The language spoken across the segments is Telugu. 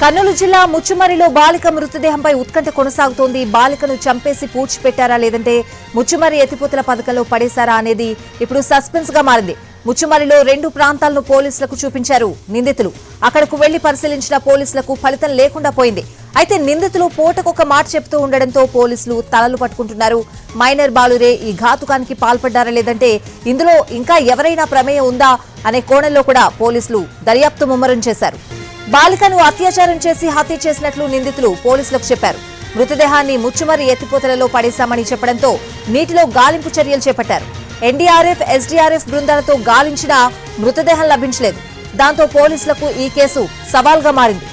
కర్నూలు జిల్లా ముచ్చుమరిలో బాలిక మృతదేహంపై ఉత్కంఠ కొనసాగుతోంది. బాలికను చంపేసి పూడ్చిపెట్టారా లేదంటే ముచ్చుమరి ఎత్తిపోతల పథకంలో పడేశారా అనేది ఇప్పుడు సస్పెన్స్గా మారింది. ముచ్చుమరిలో రెండు ప్రాంతాలను పోలీసులకు చూపించారు. నిందితులు అక్కడకు వెళ్ళి పరిశీలించిన పోలీసులకు ఫలితం లేకుండా పోయింది. అయితే నిందితులు పూటకొక మాట చెప్తూ ఉండడంతో పోలీసులు తలలు పట్టుకుంటున్నారు. మైనర్ బాలురే ఈ ఘాతుకానికి పాల్పడ్డారా లేదంటే ఇందులో ఇంకా ఎవరైనా ప్రమేయం ఉందా అనే కోణంలో కూడా పోలీసులు దర్యాప్తు ముమ్మరం చేశారు. బాలికను అత్యాచారం చేసి హత్య చేసినట్లు నిందితులు పోలీసులకు చెప్పారు. మృతదేహాన్ని ముచ్చుమరి ఎత్తిపోతలలో పడేశామని చెప్పడంతో నీటిలో గాలింపు చర్యలు చేపట్టారు. ఎన్డీఆర్ఎఫ్ ఎస్డీఆర్ఎఫ్ బృందాలతో గాలించినా మృతదేహం లభించలేదు. దాంతో పోలీసులకు ఈ కేసు సవాల్గా మారింది.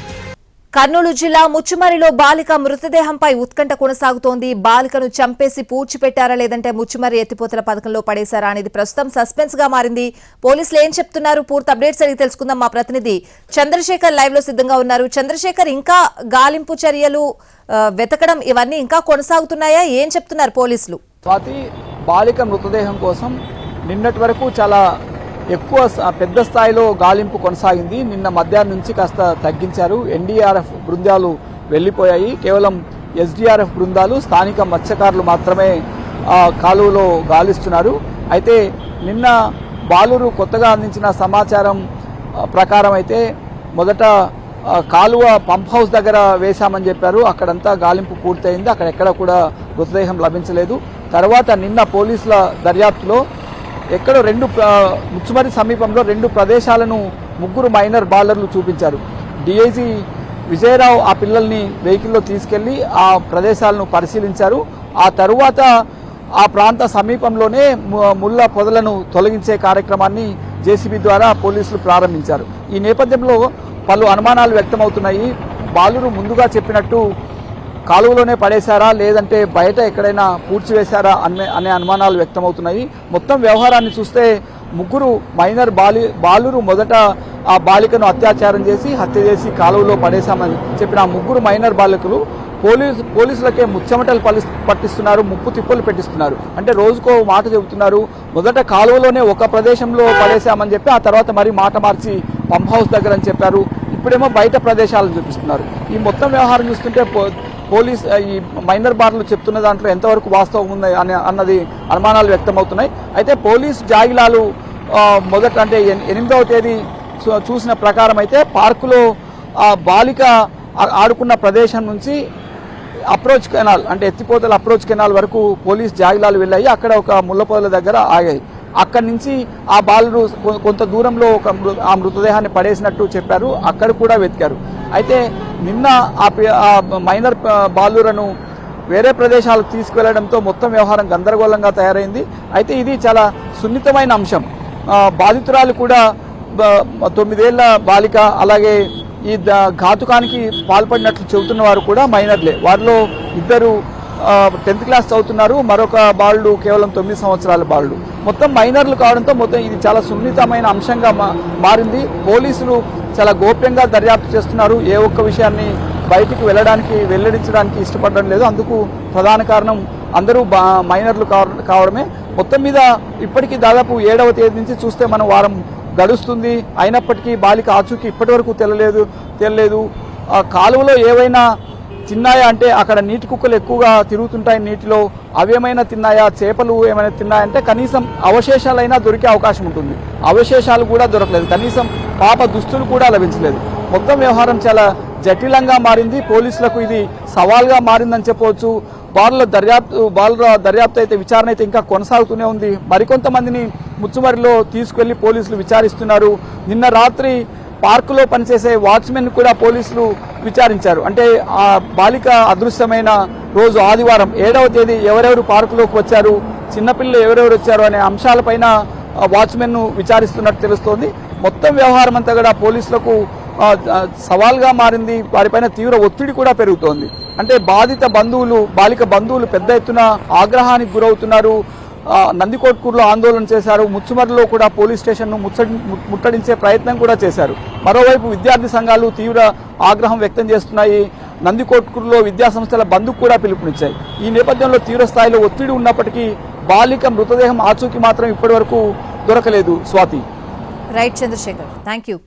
కర్నూలు జిల్లా ముచ్చుమరిలో బాలిక మృతదేహంపై ఉత్కంఠ కొనసాగుతోంది. బాలికను చంపేసి పూడ్చిపెట్టారా లేదంటే ముచ్చుమరి ఎత్తిపోతల పథకంలో పడేశారా అనేది ప్రస్తుతం సస్పెన్స్గా మారింది. పోలీసులు ఏం చెప్తున్నారు? పూర్తి అప్డేట్స్ అడిగి తెలుసుకుందాం మా ప్రతినిధి చంద్రశేఖర్ లైవ్లో సిద్ధంగా ఉన్నారు. చంద్రశేఖర్ ఇంకా గాలింపు చర్యలు వెతకడం ఇవన్నీ ఇంకా కొనసాగుతున్నాయా? ఏం చెప్తున్నారు పోలీసులు? స్వాతి బాలిక మృతదేహం కోసం నిన్నటి వరకు చాలా ఎక్కువ పెద్ద స్థాయిలో గాలింపు కొనసాగింది. నిన్న మధ్యాహ్నం నుంచి కాస్త తగ్గించారు. ఎన్డీఆర్ఎఫ్ బృందాలు వెళ్ళిపోయాయి కేవలం ఎస్డీఆర్ఎఫ్ బృందాలు స్థానిక మత్స్యకారులు మాత్రమే కాలువలో గాలిస్తున్నారు. అయితే నిన్న బాలురు కొత్తగా అందించిన సమాచారం ప్రకారం అయితే మొదట కాలువ పంప్ హౌస్ దగ్గర వేశామని చెప్పారు. అక్కడంతా గాలింపు పూర్తయింది. అక్కడ ఎక్కడ కూడా మృతదేహం లభించలేదు. తర్వాత నిన్న పోలీసుల దర్యాప్తులో ఎక్కడో రెండు ముచ్చుమరి సమీపంలో రెండు ప్రదేశాలను ముగ్గురు మైనర్ బాలర్లు చూపించారు. డిఐజీ విజయరావు ఆ పిల్లల్ని వెహికల్లో తీసుకెళ్ళి ఆ ప్రదేశాలను పరిశీలించారు. ఆ తరువాత ఆ ప్రాంత సమీపంలోనే ముళ్ళ పొదలను తొలగించే కార్యక్రమాన్ని జేసీబీ ద్వారా పోలీసులు ప్రారంభించారు. ఈ నేపథ్యంలో పలు అనుమానాలు వ్యక్తమవుతున్నాయి. బాలురు ముందుగా చెప్పినట్టు కాలువలోనే పడేశారా? లేదంటే బయట ఎక్కడైనా పూడ్చివేశారా అనే అనే అనుమానాలు వ్యక్తమవుతున్నాయి. మొత్తం వ్యవహారాన్ని చూస్తే ముగ్గురు మైనర్ బాలి బాలురు మొదట ఆ బాలికను అత్యాచారం చేసి హత్య చేసి కాలువలో పడేశామని చెప్పిన ఆ ముగ్గురు మైనర్ బాలికలు పోలీస్ పోలీసులకే ముచ్చమటలు పలి- పట్టిస్తున్నారు ముప్పు తిప్పులు పెట్టిస్తున్నారు. అంటే రోజుకో మాట చెబుతున్నారు మొదట కాలువలోనే ఒక ప్రదేశంలో పడేశామని చెప్పి ఆ తర్వాత మరి మాట మార్చి పంప్ హౌస్ దగ్గర అని చెప్పారు. ఇప్పుడేమో బయట ప్రదేశాలను చూపిస్తున్నారు. ఈ మొత్తం వ్యవహారం చూస్తుంటే పో- పోలీస్ ఈ మైనర్ బార్లు చెప్తున్న దాంట్లో ఎంతవరకు వాస్తవం ఉంది అని అన్నది అనుమానాలు వ్యక్తమవుతున్నాయి. అయితే పోలీస్ జాగిలాలు మొదట అంటే ఎనిమిదవ తేదీ చూ- చూసిన ప్రకారం అయితే పార్కులో ఆ బాలిక ఆడుకున్న ప్రదేశం నుంచి అప్రోచ్ కెనాల్ అంటే ఎత్తిపోతల అప్రోచ్ కెనాల్ వరకు పోలీస్ జాగిలాలు వెళ్ళాయి. అక్కడ ఒక ముళ్ళపొదల దగ్గర ఆగాయి. అక్కడి నుంచి ఆ బాలుడు కొ- కొంత దూరంలో ఒక మృ- ఆ మృతదేహాన్ని పడేసినట్టు చెప్పారు. అక్కడ కూడా వెతికారు. అయితే నిన్న ఆ మైనర్ బాలురను వేరే ప్రదేశాలకు తీసుకువెళ్ళడంతో మొత్తం వ్యవహారం గందరగోళంగా తయారైంది. అయితే ఇది చాలా సున్నితమైన అంశం. బాధితురాలు కూడా తొమ్మిదేళ్ళ బాలిక అలాగే ఈ ఘాతుకానికి పాల్పడినట్లు చెబుతున్న వారు కూడా మైనర్లే. వారిలో ఇద్దరు టెన్త్ క్లాస్ చదువుతున్నారు. మరొక బాలుడు కేవలం తొమ్మిది సంవత్సరాల బాలుడు. మొత్తం మైనర్లు కావడంతో మొత్తం ఇది చాలా సున్నితమైన అంశంగా మారింది. పోలీసులు చాలా గోప్యంగా దర్యాప్తు చేస్తున్నారు. ఏ ఒక్క విషయాన్ని బయటికి వెళ్ళడానికి వెల్లడించడానికి ఇష్టపడడం లేదు. అందుకు ప్రధాన కారణం అందరూ బా మైనర్లు కావ- కావడమే. మొత్తం మీద ఇప్పటికీ దాదాపు ఏడవ తేదీ నుంచి చూస్తే మనం వారం గడుస్తుంది. అయినప్పటికీ బాలిక ఆచూకీ ఇప్పటి వరకు తెలియలేదు తెలియలేదు. ఆ కాలువలో ఏవైనా తిన్నాయా అంటే అక్కడ నీటి కుక్కలు ఎక్కువగా తిరుగుతుంటాయి నీటిలో. అవేమైనా తిన్నాయా? చేపలు ఏమైనా తిన్నాయంటే కనీసం అవశేషాలైనా దొరికే అవకాశం ఉంటుంది. అవశేషాలు కూడా దొరకలేదు. కనీసం పాప దుస్తులు కూడా లభించలేదు. మొత్తం వ్యవహారం చాలా జటిలంగా మారింది. పోలీసులకు ఇది సవాల్గా మారిందని చెప్పవచ్చు. బాలుల దర్యాప్తు బాలుల దర్యాప్తు అయితే విచారణ అయితే ఇంకా కొనసాగుతూనే ఉంది. మరికొంతమందిని ముచ్చుమరిలో తీసుకెళ్ళి పోలీసులు విచారిస్తున్నారు. నిన్న రాత్రి పార్కులో పనిచేసే వాచ్మెన్ కూడా పోలీసులు విచారించారు. అంటే ఆ బాలిక అదృశ్యమైన రోజు ఆదివారం ఏడవ తేదీ ఎవరెవరు పార్కులోకి వచ్చారు చిన్నపిల్లలు ఎవరెవరు వచ్చారు అనే అంశాలపైన వాచ్మెన్ను విచారిస్తున్నట్టు తెలుస్తోంది. మొత్తం వ్యవహారం అంతా కూడా పోలీసులకు సవాల్గా మారింది. వారిపైన తీవ్ర ఒత్తిడి కూడా పెరుగుతోంది. అంటే బాధిత బంధువులు బాలిక బంధువులు పెద్ద ఎత్తున ఆగ్రహానికి గురవుతున్నారు. నందికోట్కూరులో ఆందోళన చేశారు. ముచ్చుమర్రిలో కూడా పోలీస్ స్టేషన్ను ముచ్చడి ముట్టడించే ప్రయత్నం కూడా చేశారు. మరోవైపు విద్యార్థి సంఘాలు తీవ్ర ఆగ్రహం వ్యక్తం చేస్తున్నాయి. నందికోట్కూరులో విద్యాసంస్థల బంద్కు కూడా పిలుపునిచ్చాయి. ఈ నేపథ్యంలో తీవ్ర స్థాయిలో ఒత్తిడి ఉన్నప్పటికీ బాలిక మృతదేహం ఆచూకీ మాత్రం ఇప్పటి వరకు దొరకలేదు. Swathi. Right Chandrasekhar thank you